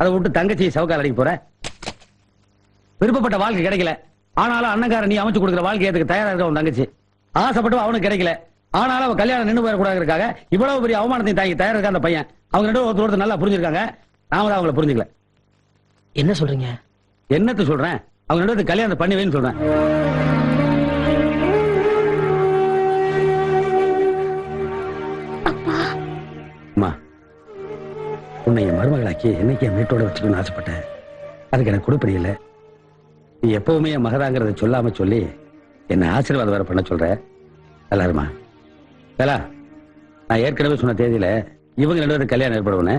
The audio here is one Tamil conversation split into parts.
அதை விட்டு தங்கச்சி சவுக்கால் அடிக்க போற? விருப்பப்பட்ட வாழ்க்கை கிடைக்கல. ஆனாலும் அண்ணங்காரன் நீ அமைச்சு கொடுக்குற வாழ்க்கை ஏத்துக்கு தயாரா இருக்க உன் தங்கச்சி. ஆசைப்பட்டு அவனுக்கு கிடைக்கல. ஆனாலும் அவன் கல்யாணம் நின்று போயிடக்கூடாதுக்காக இவ்வளவு பெரிய அவமானத்தையும் தாங்கி தயாரா இருக்க அந்த பையன். அவங்க ரெண்டு ஒருத்தர் ஒருத்தர் நல்லா புரிஞ்சிருக்காங்க. நாம தான் அவங்கள புரிஞ்சுக்கல. என்ன சொல்றீங்க? என்னத்த சொல்றேன்? அவங்க ரெண்டு கல்யாணம் பண்ணி வைன்னு சொல்றேன். உன்னை என் மருமகளாக்கி என்னைக்கு என் வீட்டோட வச்சுக்கணும்னு ஆசைப்பட்டேன். அதுக்கு எனக்கு கொடுப்படியில நீ எப்பவுமே என் மகதாங்கிறத சொல்லாம சொல்லி என்னை ஆசீர்வாதம் வேற பண்ண சொல்ற. எல்லாருமா வேலா நான் ஏற்கனவே சொன்ன தேதியில இவங்க ரெண்டு பேரும் கல்யாணம் ஏற்படுவனே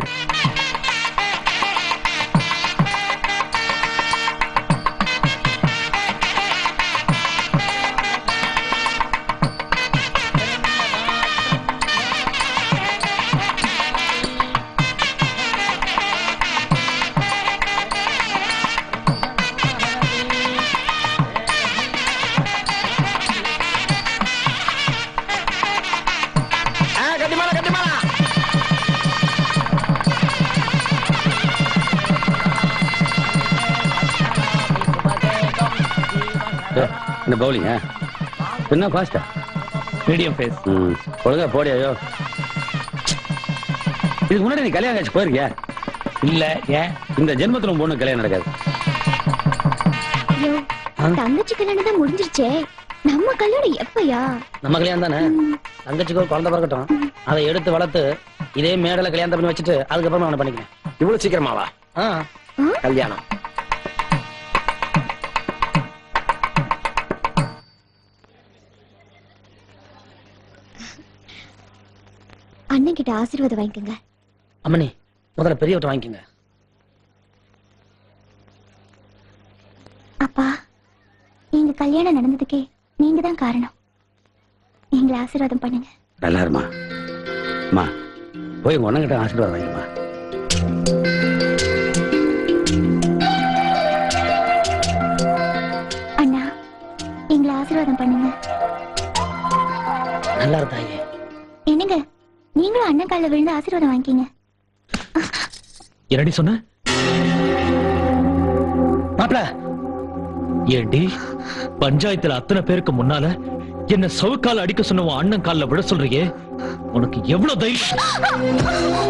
இந்த பவுலிங்க என்ன ஃபாஸ்டா மீடியம் ஃபேஸ் ம். ஒழுங்கா போடி ஐயோ. இதுக்கு முன்னாடி நீ கல்யாணம் ஆச்சு போயிருக்கியா? இல்ல ஏன்? இந்த ஜென்மத்துல பொண்ணு கல்யாணம் நடக்காது. தங்கச்சி கல்யாணம் தான் முடிஞ்சிருச்சே. நம்ம கல்யாணம் எப்பயா? நம்ம கல்யாணம் தானே? தங்கச்சிக்கு ஒரு குழந்தை பிறக்கட்டும். அதை எடுத்து வளர்த்து இதே மேடல கல்யாணம் பண்ணி வச்சுட்டு அதுக்கப்புறமா அவனை பண்ணிக்கிறேன். இவ்வளவு சீக்கிரமாவா? கல்யாணம். அண்ணன் கிட்ட ஆசீர்வாதம் வாங்கிக்கோங்க. அம்மனி முதல்ல பெரியவட்ட வாங்கிக்கோங்க. அப்பா எங்க கல்யாணம் நடந்ததுக்கே நீங்க தான் காரணம். எங்களை ஆசீர்வாதம் பண்ணுங்க. நல்லா இருமா அம்மா போய் உங்க அண்ணன் கிட்ட ஆசீர்வாதம் வாங்கிமா அண்ணா எங்களை ஆசீர்வாதம் பண்ணுங்க. நல்லா இருந்தாயே என்னங்க? நீங்களும் அண்ணன் காலில் விழுந்து ஆசீர்வாதம் வாங்கிக்கிங்க. என்னடி சொன்ன? மாப்பிள ஏண்டி பஞ்சாயத்துல அத்தனை பேருக்கு முன்னால என்ன சவுக்கால அடிக்க சொன்ன உன் அண்ணன் கால்ல விட சொல்றியே? உனக்கு எவ்வளவு தைரியம்?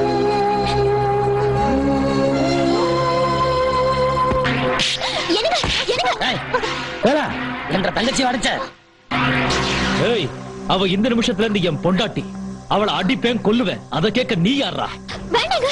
என்னங்க என்னங்க? ஏய், வேலா என்ற தங்கச்சி அடிச்ச. ஏய் அவ இந்த நிமிஷத்துல இருந்து என் பொண்டாட்டி. அவளை அடிப்பேன் கொல்லுவேன். அதை கேட்க நீ யாரா வேண்டாங்க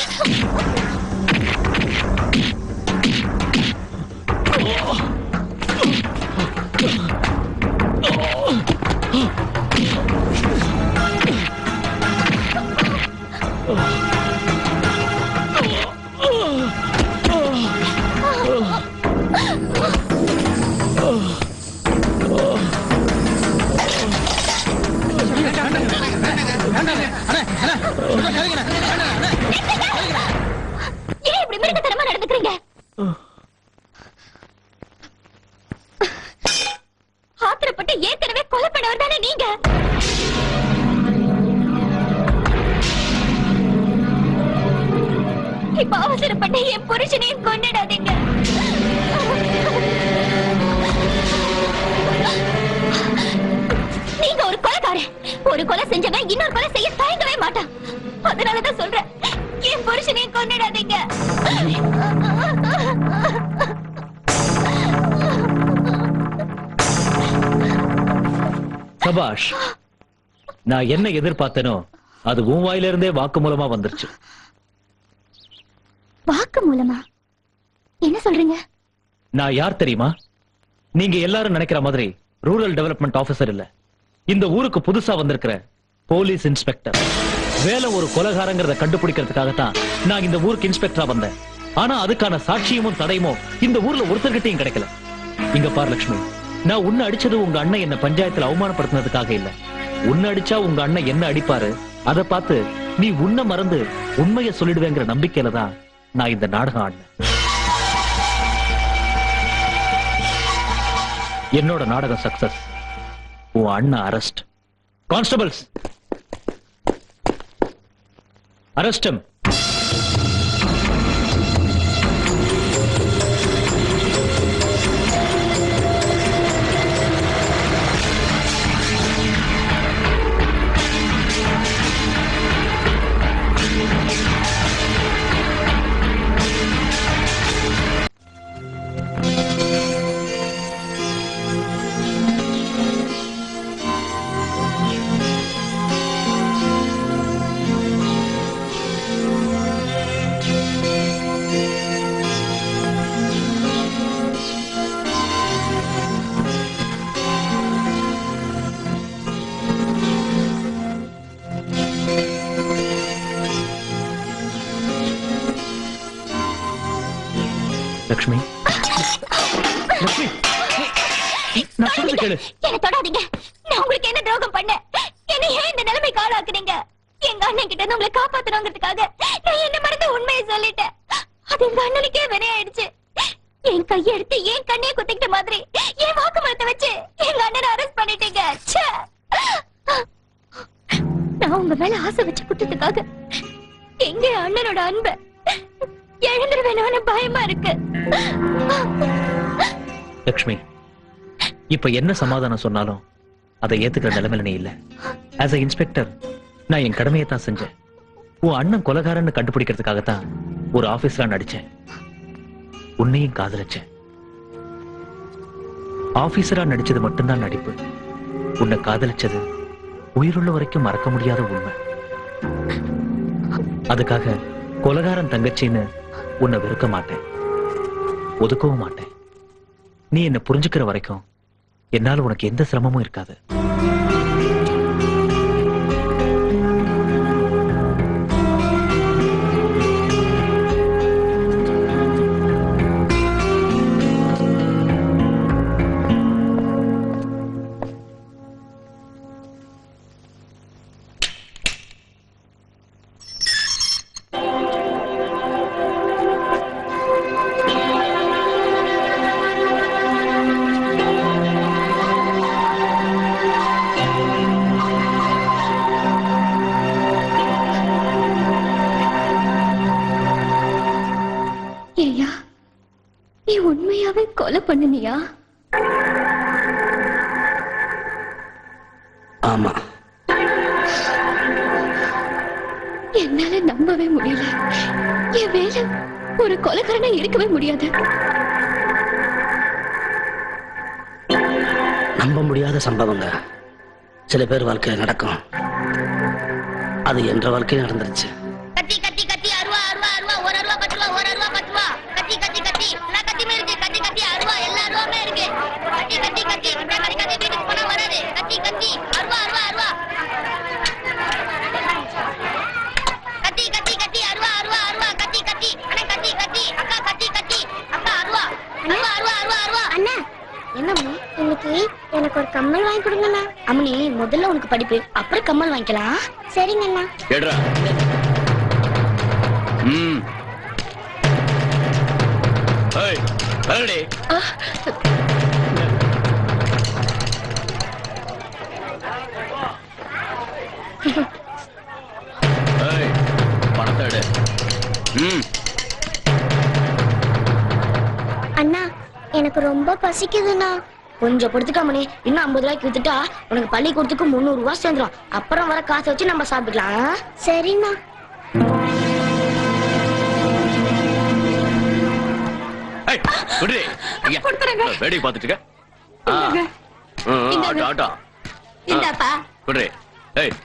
இப்ப அவசரப்பட்டு என் புருஷனையும் கொண்டுடாதீங்க நீங்க ஒரு கொலைக்காரன். ஒரு கொலை செஞ்சவன் இன்னொரு கொலை செய்ய தயங்கவே மாட்டான். அதனாலதான் சொல்றேன் என் புருஷனையும் கொண்டுடாதீங்க சபாஷ் நான் என்ன எதிர்பார்த்தனோ அது உன் வாயிலிருந்தே வாக்கு மூலமா வந்துருச்சு. வாக்கு மூலமா? என்ன சொல்றீங்க? நான் யார் தெரியுமா? நீங்க எல்லாரும் நினைக்கிற மாதிரி ரூரல் டெவலப்மெண்ட் ஆபீசர் இல்ல. இந்த ஊருக்கு புதுசா வந்திருக்கிற போலீஸ் இன்ஸ்பெக்டர். வேலை ஒரு கொலகாரங்கிறத கண்டுபிடிக்கிறதுக்காகத்தான் நான் இந்த ஊருக்கு இன்ஸ்பெக்டரா வந்தேன். ஆனா அதுக்கான சாட்சியமும் தடையுமும் இந்த ஊர்ல ஒருத்தர்கிட்டயும் கிடைக்கல. இங்க பார் லட்சுமி நான் உன்னை அடிச்சது உங்க அண்ணன் என்ன பஞ்சாயத்துல அவமானப்படுத்தினதுக்காக இல்ல. உன்னை அடிச்சா உங்க அண்ணன் என்ன அடிப்பாரு? அதை பார்த்து நீ உன்னை மறந்து உண்மையை சொல்லிடுவேங்கிற நம்பிக்கையில தான் நான் இந்த நாடகம் ஆடினேன். என்னோட நாடகம் சக்சஸ் உன் அண்ணா அரெஸ்ட் கான்ஸ்டபிள்ஸ் அரெஸ்டம் கேளு. என்ன தொடாதீங்க. நான் உங்களுக்கு என்ன துரோகம் பண்ணேன் என்ன ஏன் இந்த நிலைமைக்கு ஆளாக்குனீங்க? எங்க அண்ணன் கிட்ட இருந்து உங்களை காப்பாத்தணுங்கிறதுக்காக நான் என்ன மறந்து உண்மையை சொல்லிட்டேன். அது எங்க அண்ணனுக்கே வினையாயிடுச்சு. என் கையை எடுத்து என் கண்ணையை குத்திக்கிட்ட மாதிரி என் வாக்குமூலத்தை வச்சு எங்க அண்ணனை அரெஸ்ட் பண்ணிட்டீங்க. நான் உங்க மேல ஆசை வச்சு குத்ததுக்காக எங்க அண்ணனோட அன்பை எழுந்துருவேணும்னு பயமா இருக்கு. லக்ஷ்மி இப்ப என்ன சமாதானம் சொன்னாலும் அதை ஏத்துக்கிற நிலைமையில நீ இல்ல. ஆஸ் அ இன்ஸ்பெக்டர் நான் என் கடமையை தான் செஞ்சேன். உன் அண்ணன் கொலகாரன்னு கண்டுபிடிக்கிறதுக்காகத்தான் ஒரு ஆபீஸ்ல நடிச்சேன். உன்னையும் காதலிச்சேன். ஆபீசரா நடிச்சது மட்டும்தான் நடிப்பு. உன்னை காதலிச்சது உயிருள்ள வரைக்கும் மறக்க முடியாத உண்மை. அதுக்காக கொலகாரன் தங்கச்சின்னு உன்னை வெறுக்க மாட்டேன். ஒதுக்கவும் மாட்டேன். நீ என்ன புரிஞ்சுக்கிற வரைக்கும் என்னால் உனக்கு எந்த சிரமமும் இருக்காது. ஆமா. என்னால நம்பவே முடியல. என் வேலை ஒரு கொலைக்காரனா இருக்கவே முடியாது. நம்ப முடியாத சம்பவங்க சில பேர் வாழ்க்கையில நடக்கும். அது என்ற வாழ்க்கையில் நடந்துருச்சு. கம்மல் வாங்கி கொடுங்கண்ணா. அம்மனி முதல்ல உனக்கு படிப்பு அப்புறம் கம்மல் வாங்கிக்கலாம். சரிங்க அண்ணா எடுறா. ம். ஏய் வரடி ஏய் பணத்தை எடு. ம். அண்ணா எனக்கு ரொம்ப பசிக்குதுண்ணா. கொஞ்சம் பொறுத்துக்காமனே இன்னும் ஐம்பது ரூபாய்க்கு வித்துட்டா உனக்கு பள்ளிக்கூடத்துக்கு முந்நூறு ரூபாய் சேர்ந்துரும். அப்புறம் வர காசை வச்சு நம்ம சாப்பிட்டுக்கலாம். விடுடி ஐயா வேடிக்கை பார்த்துட்டு இருக்க.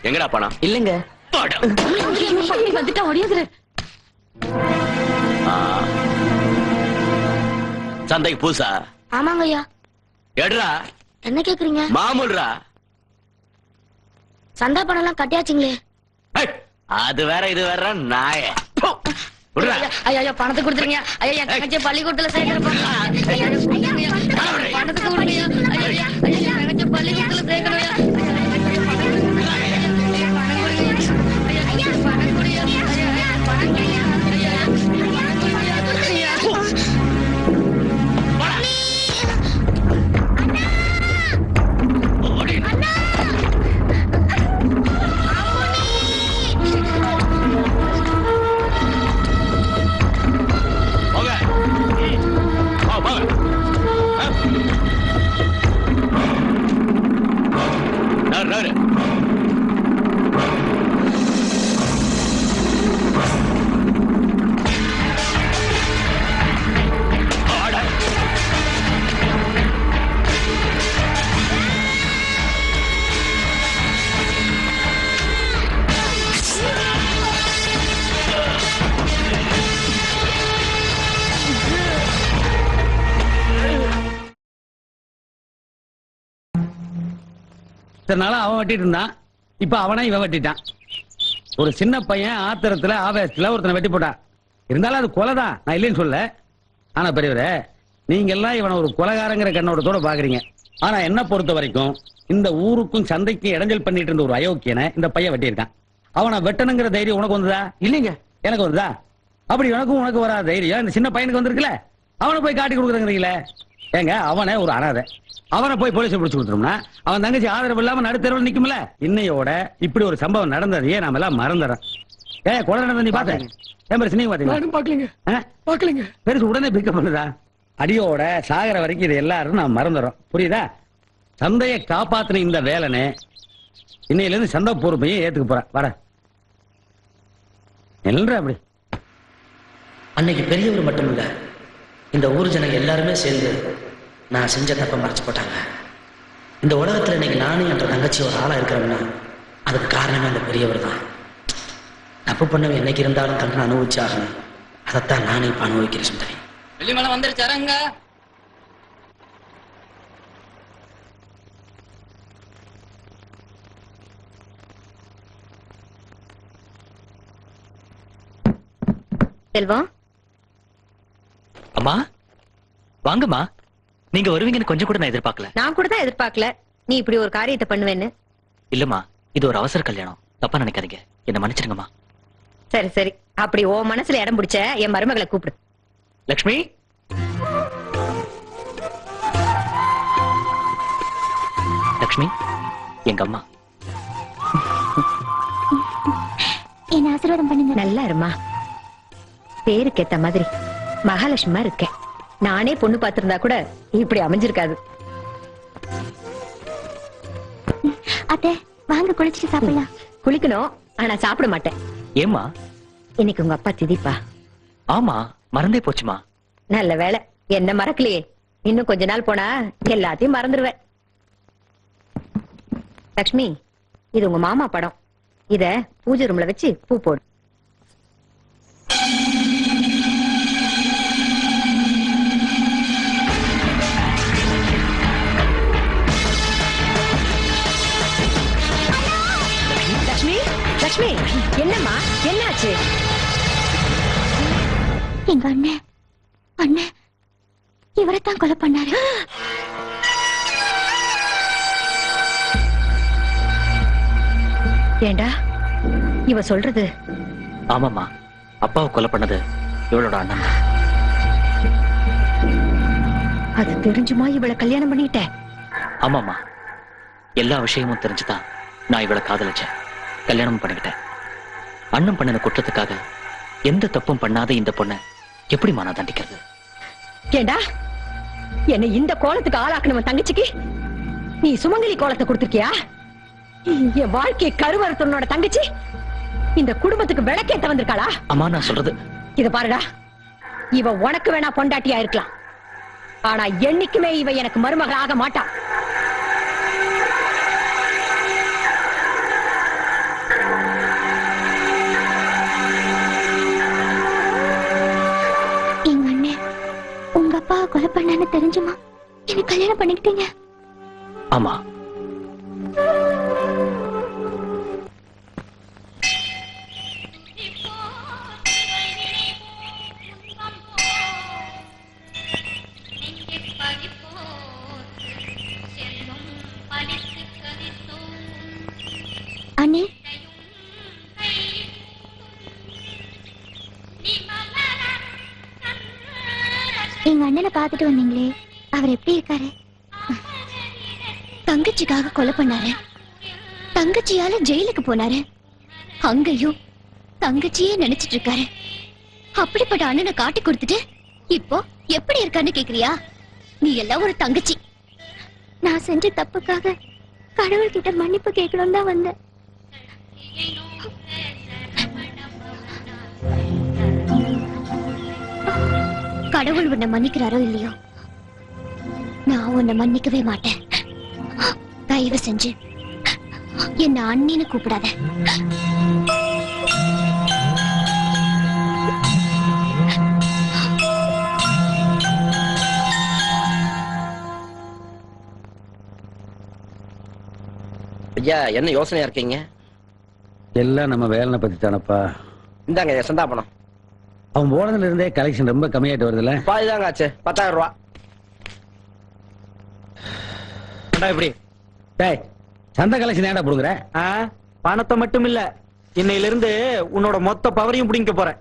எங்கடா பணம் இல்லைங்க. பாடா வந்துட்டா ஒடியாதுரு ஆ. சந்தைக்கு பூசா ஆமாங்க ஐயா எடுறா என்ன கேக்குறீங்க? மாமூல்ரா சந்தா பணம் எல்லாம் கட்டியாச்சுங்களே அது வேற இது வேற நாய. ஐயா பணத்தை கொடுத்துருங்க. ஐயா என் தங்கச்சி பள்ளிக்கூடத்துல சேர்க்கிறப்ப பணத்துக்கு கொடுங்க. இத்தனை நாளா அவன் வெட்டிட்டு இருந்தான். இப்ப அவனா இவன் வெட்டிட்டான். ஒரு சின்ன பையன் ஆத்திரத்துல ஆவேசத்துல ஒருத்தனை வெட்டி போட்டான். இருந்தாலும் அது கொலைதான். நான் இல்லைன்னு சொல்ல ஆனா பெரியவரே நீங்க எல்லாம் இவனை ஒரு கொலகாரங்கிற கண்ணோட்டத்தோட பாக்குறீங்க. ஆனா என்ன பொறுத்த வரைக்கும் இந்த ஊருக்கும் சந்தைக்கும் இடைஞ்சல் பண்ணிட்டு இருந்த ஒரு அயோக்கியனை இந்த பையன் வெட்டியிருக்கான். அவனை வெட்டணுங்கிற தைரியம் உனக்கு வந்ததா? இல்லீங்க. எனக்கு வந்ததா? அப்படி எனக்கும் உனக்கு வராத தைரியம். இந்த சின்ன பையனுக்கு வந்திருக்குல்ல. அவனை போய் காட்டி கொடுக்குறீங்களே ஏங்க அவனே ஒரு அனாதை. அவனை போய் போலீஸ் பிடிச்சு கொடுத்துரும்னா அவன் தங்கச்சி ஆதரவு இல்லாம நடுத்தரவில் நிக்கும்ல? இன்னையோட இப்படி ஒரு சம்பவம் நடந்ததையே நாம எல்லாம் மறந்துறோம். ஏ கொலை நடந்த நீ பாத்த ஏன் பெருசு நீங்க பாத்தீங்களா பாக்கலீங்க பெருசு உடனே பிக்கப் பண்ணுதா? அடியோட சாகர வரைக்கும் இது எல்லாரும் நான் மறந்துடும் புரியுதா? சந்தையை காப்பாத்தின இந்த வேலனே இன்னையில இருந்து சந்தை பொறுப்பையும் ஏத்துக்க போறேன் வர எல்ற அப்படி. அன்னைக்கு பெரியவர் மட்டும் இல்ல இந்த ஊர் ஜனங்க எல்லாருமே சேர்ந்து நான் செஞ்ச தப்பை மறைச்சு போட்டாங்க. இந்த உலகத்துல இன்னைக்கு நானும் என்ற தங்கச்சி ஒரு ஆளா இருக்கிறோம்னா அதுக்கு காரணமே அந்த பெரியவர் தான். தப்பு பண்ணவன் என்னைக்கு இருந்தாலும் தண்டனை அனுபவிச்சாகணும். அதைத்தான் நானே இப்ப அனுபவிக்கிறேன் சுந்தரி. வெள்ளிமலை வந்துருச்சாரங்க செல்வம் அம்மா வாங்கம்மா. நீங்க வருவீங்கன்னு கொஞ்சம் கூட நான் எதிர்பார்க்கல. நான் கூட தான் எதிர்பார்க்கல. நீ இப்படி ஒரு காரியத்தை பண்ணுவேன்னு. இல்லம்மா இது ஒரு அவசர கல்யாணம். தப்பா நினைக்காதீங்க. என்ன மன்னிச்சிருங்கம்மா சரி சரி. அப்படி ஓ மனசுல இடம் பிடிச்ச என் மருமகளை கூப்பிடு. லக்ஷ்மி? லக்ஷ்மி எங்க அம்மா? என்ன ஆசீர்வாதம் பண்ணுங்க. நல்லா இருமா பேருக்கு ஏத்த மாதிரி. மகாலட்சுமா இருக்கேன். நானே பொண்ணு பார்த்திருந்தா கூட இப்படி அமைஞ்சிருக்காது. அத்தை வாங்க குளிச்சுட்டு சாப்பிடலாம். குளிக்கணும் ஆனா சாப்பிட மாட்டேன். ஏம்மா? இன்னைக்கு உங்க அப்பா திதிப்பா? ஆமா மறந்தே போச்சுமா? நல்ல வேலை என்ன மறக்கலையே. இன்னும் கொஞ்ச நாள் போனா எல்லாத்தையும் மறந்துடுவேன் லக்ஷ்மி இது உங்க மாமா படம். இத பூஜை ரூம்ல வச்சு பூ போடு. எங்க அண்ணன் அண்ணன் இவரைத்தான் கொலை பண்ணாரு. ஏண்டா இவ சொல்றது? ஆமாம்மா அப்பாவை கொலை பண்ணது இவளோட அண்ணன். அது தெரிஞ்சுமா இவளை கல்யாணம் பண்ணிட்ட? ஆமாம்மா எல்லா விஷயமும் தெரிஞ்சுதான் நான் இவளை காதலிச்சேன் கல்யாணம் பண்ணிக்கிட்டேன். அண்ணன் பண்ணின குற்றத்துக்காக எந்த தப்பும் பண்ணாத இந்த பொண்ணை எப்படிம்மா நான் தண்டிக்கிறது? ஏண்டா? என்னை இந்த கோலத்துக்கு ஆளாக்கணும் தங்கச்சிக்கு? நீ சுமங்கலி கோலத்தை கொடுத்திருக்கியா? என் வாழ்க்கையை கருவறுத்தனோட தங்கச்சி? இந்த குடும்பத்துக்கு விளக்கேத்த வந்திருக்காளா? அம்மா நான் சொல்றது இத பாருடா. இவ உனக்கு வேணா பொண்டாட்டியா இருக்கலாம். ஆனா என்னைக்குமே இவ எனக்கு மருமக ஆக மாட்டா. கொலை பண்ணான்னு தெரிஞ்சுமா? என்ன கல்யாணம் பண்ணிக்கிட்டீங்க? ஆமா. அண்ணே எங்க அண்ணனை பார்த்துட்டு வந்தீங்களே அவர் எப்படி இருக்காரு? தங்கச்சிக்காக கொலை பண்ணாரு. தங்கச்சியால ஜெயிலுக்கு போனாரு. அங்கேயும் தங்கச்சியே நினைச்சிட்டு இருக்காரு. அப்படிப்பட்ட அண்ணனை காட்டி கொடுத்துட்டு இப்போ எப்படி இருக்கான்னு கேக்குறியா? நீ எல்லாம் ஒரு தங்கச்சி. நான் செஞ்ச தப்புக்காக கடவுள்கிட்ட மன்னிப்பு கேட்கணும் தான் வந்தேன். கடவுள் உன்னை மன்னிக்கிறாரோ இல்லையோ? நான் உன்னை மன்னிக்கவே மாட்டேன். தயவு செஞ்சு என்ன அண்ணின்னு கூப்பிடாத. ஐயா என்ன யோசனையா இருக்கீங்க? எல்லாம் நம்ம வேலனை பத்தி தானப்பா இந்தாங்க ஐயா சந்தாபனம் அவன் போனதுல இருந்தே கலெக்ஷன் ரொம்ப கம்மியாயிட்டு வருதுல்ல? பாதிதாங்க ஆச்சு. பத்தாயிரம் ரூபா. ஏண்டா இப்படி? டேய் சந்த கலெக்ஷன் ஏன்டா புடுங்குற? ஆ, பணத்தை மட்டும் இல்ல. இன்னையில இருந்து உன்னோட மொத்த பவரையும் பிடிங்க போறேன்.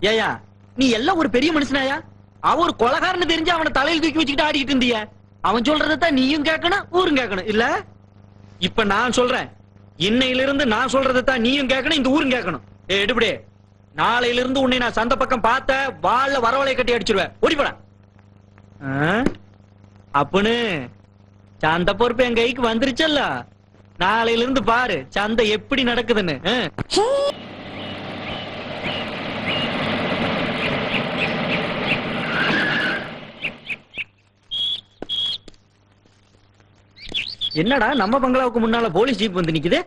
ஏயா நீ எல்லாம் ஒரு பெரிய மனுஷனாயா? அவன் ஒரு கொலகாரன்னு தெரிஞ்சு அவனை தலையில் தூக்கி வச்சுக்கிட்டு ஆடிக்கிட்டு இருந்திய. அவன் சொல்றதான் நீயும் கேட்கணும் ஊரும் கேட்கணும் இல்ல? இப்ப நான் சொல்றேன். இன்னையில இருந்து நான் சொல்றதான் நீயும் கேட்கணும் இந்த ஊரும் கேட்கணும் ஏ எடுபடி. நாளையில இருந்து உன்னை நான் சந்த பக்கம் பார்த்த வாழ வரவளை கட்டி அடிச்சிருவேன். ஓடிப்படா அப்பனு சந்த பொறுப்பு என் கைக்கு வந்துருச்சல்ல. நாளையில இருந்து பாரு சந்தை எப்படி நடக்குதுன்னு. என்னடா நம்ம பங்களாவுக்கு முன்னால போலீஸ் ஜீப் வந்து நிக்குது?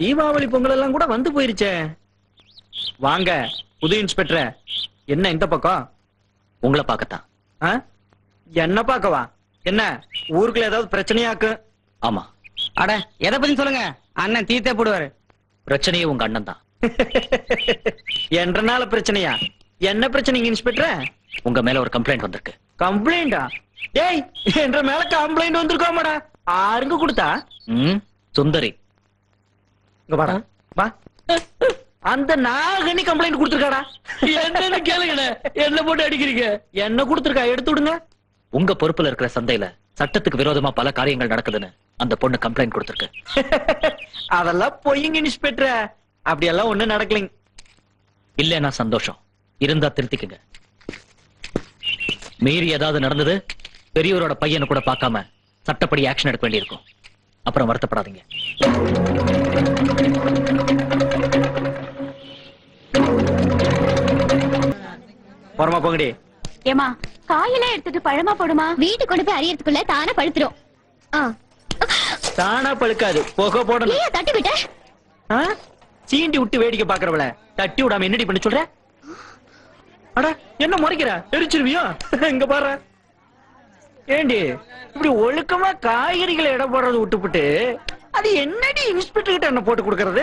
தீபாவளி பொங்கல் எல்லாம் கூட வந்து போயிருச்சே. வாங்க புது இன்ஸ்பெக்டர். என்ன இந்த பக்கம்? உங்களை பார்க்கத்தான்? என்ன பார்க்கவா? என்ன ஊருக்குள்ள ஏதாவது பிரச்சனையாக்கு? ஆமா. அட எதை பத்தி சொல்லுங்க? அண்ணன் தீத்தே போடுவாரு. பிரச்சனையே உங்க அண்ணன் தான். என்றனால பிரச்சனையா? என்ன பிரச்சனைங்க இன்ஸ்பெக்டர்? உங்க மேல ஒரு கம்ப்ளைண்ட் வந்திருக்கு. கம்ப்ளைண்டா? ஏய் என்ற மேல கம்ப்ளைண்ட் வந்திருக்கோமாடா. ஆருங்க கொடுத்தா? சுந்தரி. இங்க வாடா. வா. அந்த நாகனி கம்ப்ளைண்ட் கொடுத்திருக்காடா? என்னன்னு கேளுங்க என்ன போட்டு அடிக்கிறீங்க? என்ன கொடுத்திருக்கா? எடுத்து விடுங்க. உங்க பொறுப்புல இருக்கிற சந்தையில சட்டத்துக்கு விரோதமா பல காரியங்கள் நடக்குதுன்னு அந்த பொண்ணு கம்ப்ளைண்ட் கொடுத்திருக்கு. அதெல்லாம் பொய்யுங்க இன்ஸ்பெக்டர் அப்படியெல்லாம் ஒண்ணும் நடக்கலைங்க. இல்லைன்னா சந்தோஷம். இருந்தா திருத்திக்குங்க. மீறி ஏதாவது நடந்தது பெரியவரோட பையனை கூட பார்க்காம சட்டப்படி ஆக்ஷன் எடுக்க வேண்டியிருக்கும். அப்புறம் வருத்தப்படாதீங்க. போறமா போங்கடி. ஏமா காயெல்லாம் எடுத்துட்டு பழமா போடுமா? வீட்டுக்கு கொண்டு போய் அறியறதுக்குள்ள தானே பழுத்துரும். ஆ. தானா பழுக்காது. போக போடணும். ஏன் தட்டி விட்ட? சீண்டி விட்டு வேடிக்கை பாக்குறவள தட்டி விடாம என்னடி பண்ண சொல்ற? அட என்ன முறைக்கிற? எரிச்சிருவியோ? இங்க பாரு. ஏண்டி இப்படி ஒழுக்கமா காய்கறிகளை இடம் போடுறது விட்டுப்புட்டு அது என்னடி இன்ஸ்பெக்டர் கிட்ட என்ன போட்டு கொடுக்கறது?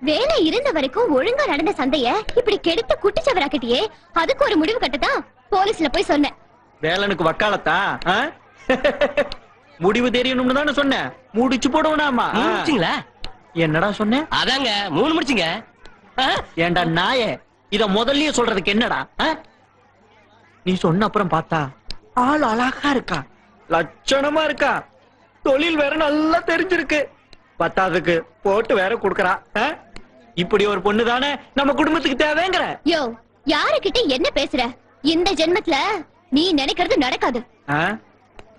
வேலை இருந்த வரைக்கும் ஒழுங்கா நடந்த சந்தைய இப்படி கெடுத்து குட்டிச்சவராக்கிட்டியே. அதுக்கு ஒரு முடிவு கட்டதான் போலீஸ்ல போய் சொன்னேன். வேலனுக்கு வக்காலத்தா? ஆ? முடிவு தெரியணும்னு தானே சொன்னேன். முடிச்சு போடுவனாமா. முடிச்சிங்களா? என்னடா சொன்னேன்? அதாங்க மூணு முடிச்சுங்க. ஆ? ஏன்டா நாயே இத முதல்லயே சொல்றதுக்கு என்னடா? ஆ? நீ சொன்ன அப்புறம் பார்த்தா ஆள் அழகா இருக்கா? லட்சணமா இருக்கா? தொழில் வேற நல்லா தெரிஞ்சிருக்கு. பத்தாவதுக்கு போட்டு வேற குடுக்கறா? இப்படி ஒரு பொண்ணு தானே நம்ம குடும்பத்துக்கு தேவைங்கிற. யோ யாருகிட்ட என்ன பேசுற? இந்த ஜென்மத்துல நீ நினைக்கிறது நடக்காது. ஆ?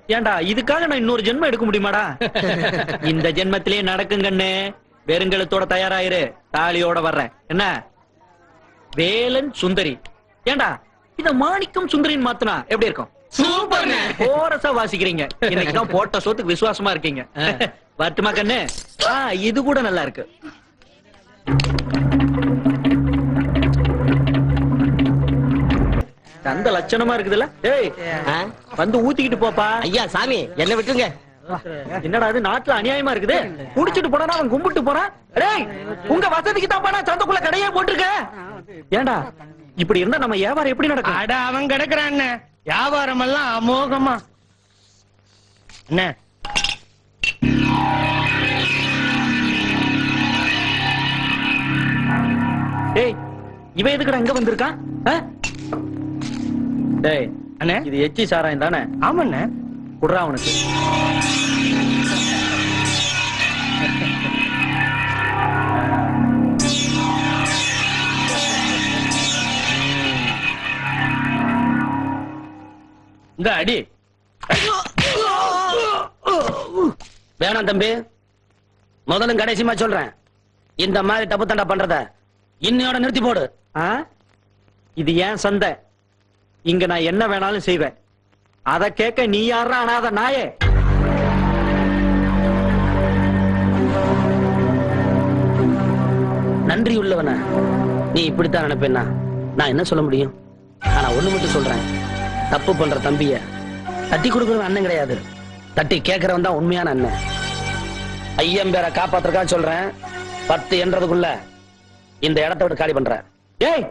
ஏன்டா இதுக்காக நான் இன்னொரு ஜென்மம் எடுக்க முடியுமாடா? இந்த ஜென்மத்திலே நடக்குங்கண்ணு வெறுங்கலத்தோட தயாராயிரு. தாலியோட வர்றேன். என்ன? வேலன் சுந்தரி. ஏன்டா இத மாணிக்கம் சுந்தரின்னு மாத்துனா எப்படி இருக்கும்? சூப்பர்ண்ண. கோரசா வாசிக்கிறீங்க. இன்னைக்கு தான் போட்ட சோத்துக்கு விசுவாசமா இருக்கீங்க. வரட்டுமா கண்ணு? ஆ இது கூட நல்லா இருக்கு. அந்த லட்சணமா இருக்குதுல்ல? ஏய் வந்து ஊத்திக்கிட்டு போப்பா. ஐயா சாமி என்ன விட்டுருங்க. என்னடா இது நாட்டுல அநியாயமா இருக்குது? குடிச்சிட்டு போனா அவன் கும்பிட்டு போறான் டேய் உங்க வசதிக்கு தான் போனா சந்தைக்குள்ள கடையே போட்டிருக்க இப்படி இருந்தா நம்ம வியாபாரம் எப்படி நடக்கும்? அட அவன் கிடக்குறான் வியாபாரம் எல்லாம் அமோகமா. என்ன? டேய் இவன் எதுக்குடா இங்க வந்திருக்கான்? டேய் அண்ணே. இது எச்சி சாராயம் தானே? ஆமாண்ணே. குடுறா அவனுக்கு. இந்த அடி. வேணாம் தம்பி. முதலும் கடைசிமா சொல்றேன். இந்த மாதிரி தப்பு தண்டா பண்றத இன்னையோட நிறுத்தி போடு? இது ஏன் சந்தை? இங்க நான் என்ன வேணாலும் செய்வேன். அத கேட்க நீ யாரா அனாத நாயே? நன்றி உள்ளவன. நீ இப்படித்தான் நினைப்பேன்னா நான் என்ன சொல்ல முடியும்? ஆனா ஒண்ணு மட்டும் சொல்றேன். தப்பு பண்ற தம்பிய தட்டி கொடுக்கறவன் அண்ணன் கிடையாது. தட்டி கேட்கறவன் தான் உண்மையான அண்ணன். ஐயம் பேரை காப்பாத்துறக்கா சொல்றேன். பத்து என்றதுக்குள்ள இந்த இடத்த விட்டு காலி பண்றேன். ஏய்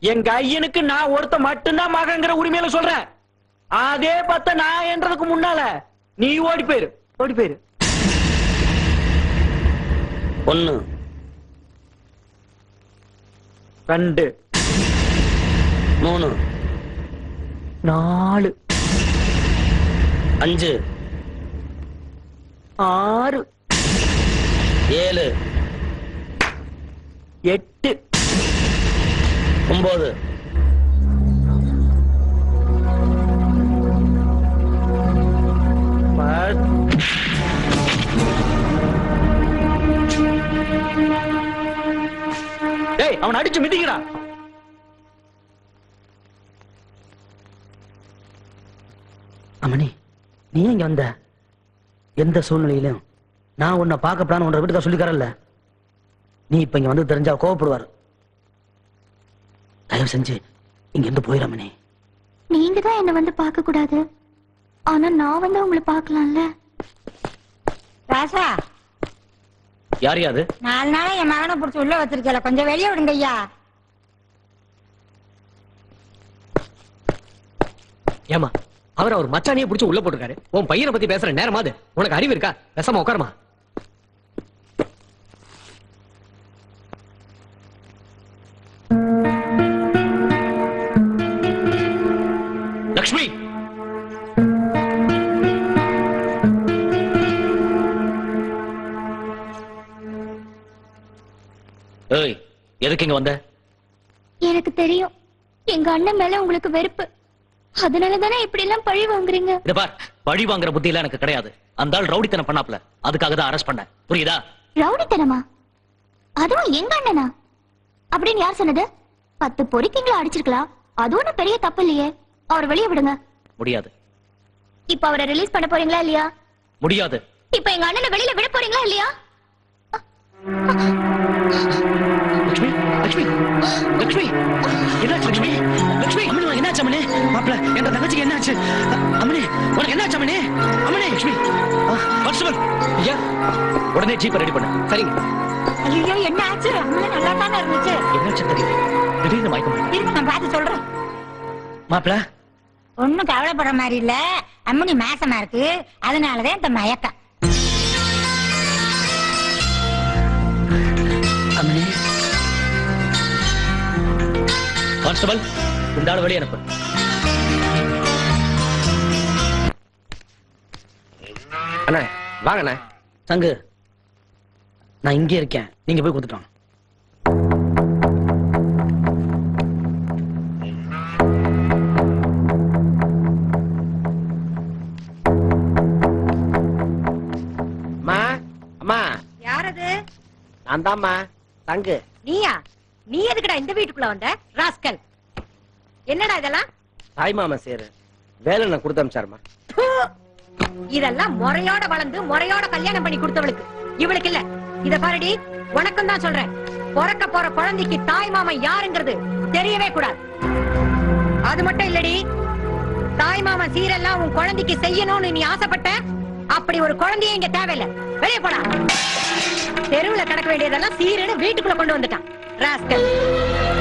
எங்க ஐயனுக்கு நான் ஒருத்த மட்டும்தான் மகங்கிற உரிமையில சொல்றேன். அதே பத்த நான் என்றதுக்கு முன்னால நீ ஓடி போயிரு ஓடி போயிரு. ஒண்ணு. ரெண்டு. மூணு. நாலு. அஞ்சு. ஆறு. ஏழு. எட்டு. ஒன்பது அவன் அடிச்சு மிதிக்கடா அம்மணி நீ இங்க வந்த? எந்த சூழ்நிலையிலும் நான் உன்னை பார்க்கப்படான்னு உன்ற வீட்டுக்கு சொல்லிக்காரல்ல. நீ இப்ப இங்க வந்து தெரிஞ்சா கோவப்படுவார். தயவு செஞ்சு இங்க இருந்து போயிடாமணி நீங்க தான் என்ன வந்து பார்க்க கூடாது. ஆனா நான் வந்து உங்களை பார்க்கலாம்ல. ராசா. யார் யாது நாலு நாளா என் மகனை புடிச்சு உள்ள வச்சிருக்கல. கொஞ்சம் வெளியே விடுங்க ஐயா. ஏமா அவர் அவர் மச்சானியே புடிச்சு உள்ள போட்டிருக்காரு. உன் பையனை பத்தி பேசுற நேரமாது உனக்கு அறிவு இருக்கா? பேசாம உட்காருமா. லக்ஷ்மி! ஏய் எதுக்கு இங்க வந்த? எனக்கு தெரியும். எங்க அண்ணன் மேல உங்களுக்கு வெறுப்பு. அதனால தானே இப்படி எல்லாம் பழி வாங்குறீங்க? இத பார் பழி வாங்குற புத்தி எல்லாம் எனக்கு கிடையாது. அந்த ஆள் ரவுடித்தனம் பண்ணாப்ல அதுக்காக தான் அரெஸ்ட் பண்ணேன். புரியுதா? ரவுடித்தனமா? அதுவும் எங்க அண்ணனா? அப்படின்னு யார் சொன்னது? பத்து பொறுக்கிங்களா அடிச்சிருக்கலாம் அது ஒண்ணும் பெரிய தப்பு இல்லையே. அவர் வெளியே விடுங்க. முடியாது. இப்ப அவரை ரிலீஸ் பண்ண போறீங்களா இல்லையா? முடியாது. இப்ப எங்க அண்ணனை வெளியில விட போறீங்களா இல்லையா? லக்ஷ்மி லக்ஷ்மி என்னாச்சு லக்ஷ்மி? லக்ஷ்மி அம்மனி உனக்கு என்னாச்சு அம்மனி? மாப்பிள என்ற தங்கச்சிக்கு என்னாச்சு? அம்மனி உனக்கு என்னாச்சு அம்மனி? அம்மனி லக்ஷ்மி. கான்ஸ்டபிள் ஐயா உடனே ரெடி பண்ணு. சரிங்க. ஐயோ என்ன ஆச்சு அம்மளே நல்லா தானே இருந்துச்சு. என்னாச்சு தெரியல. திடீர்னு மயக்கம் போட்டு. இருங்க நான் பார்த்து சொல்றேன். மாப்பிள. ஒண்ணும் கவலைப்படுற மாதிரி இல்ல. அம்மனி மாசமா இருக்கு. அதனாலதான் இந்த மயக்கம். கான்ஸ்டபிள் இந்த ஆள் வெளியே அனுப்பு. அண்ணா வாங்கண்ணே. தங்கு நான் இங்கே இருக்கேன். நீங்க போய் கொடுத்துட்டோம் அம்மா அம்மா. யாரது? நான் தான்மா தங்கு. நீயா? நீ எதுக்குடா இந்த வீட்டுக்குள்ள வந்த? ராஸ்கல். என்னடா இதெல்லாம்? தாய் மாமா சேரு. வேலை நான் கொடுத்து அமிச்சாருமா? ப்பு! இதெல்லாம் முறையோட வளர்ந்து முறையோட கல்யாணம் பண்ணி கொடுத்தவளுக்கு. இவளுக்கு இல்ல. இத பாருடி உனக்கும் தான் சொல்றேன். பிறக்க போற குழந்தைக்கு தாய் மாமன் யாருங்கிறது தெரியவே கூடாது. அது மட்டும் இல்லடி தாய் மாமன் சீரெல்லாம் உன் குழந்தைக்கு செய்யணும்னு நீ ஆசைப்பட்ட அப்படி ஒரு குழந்தையே இங்க தேவையில்ல. வெளியே போடா தெருவுல கிடக்க வேண்டியதெல்லாம் சீருன்னு வீட்டுக்குள்ள கொண்டு வந்துட்டான். Раскаль.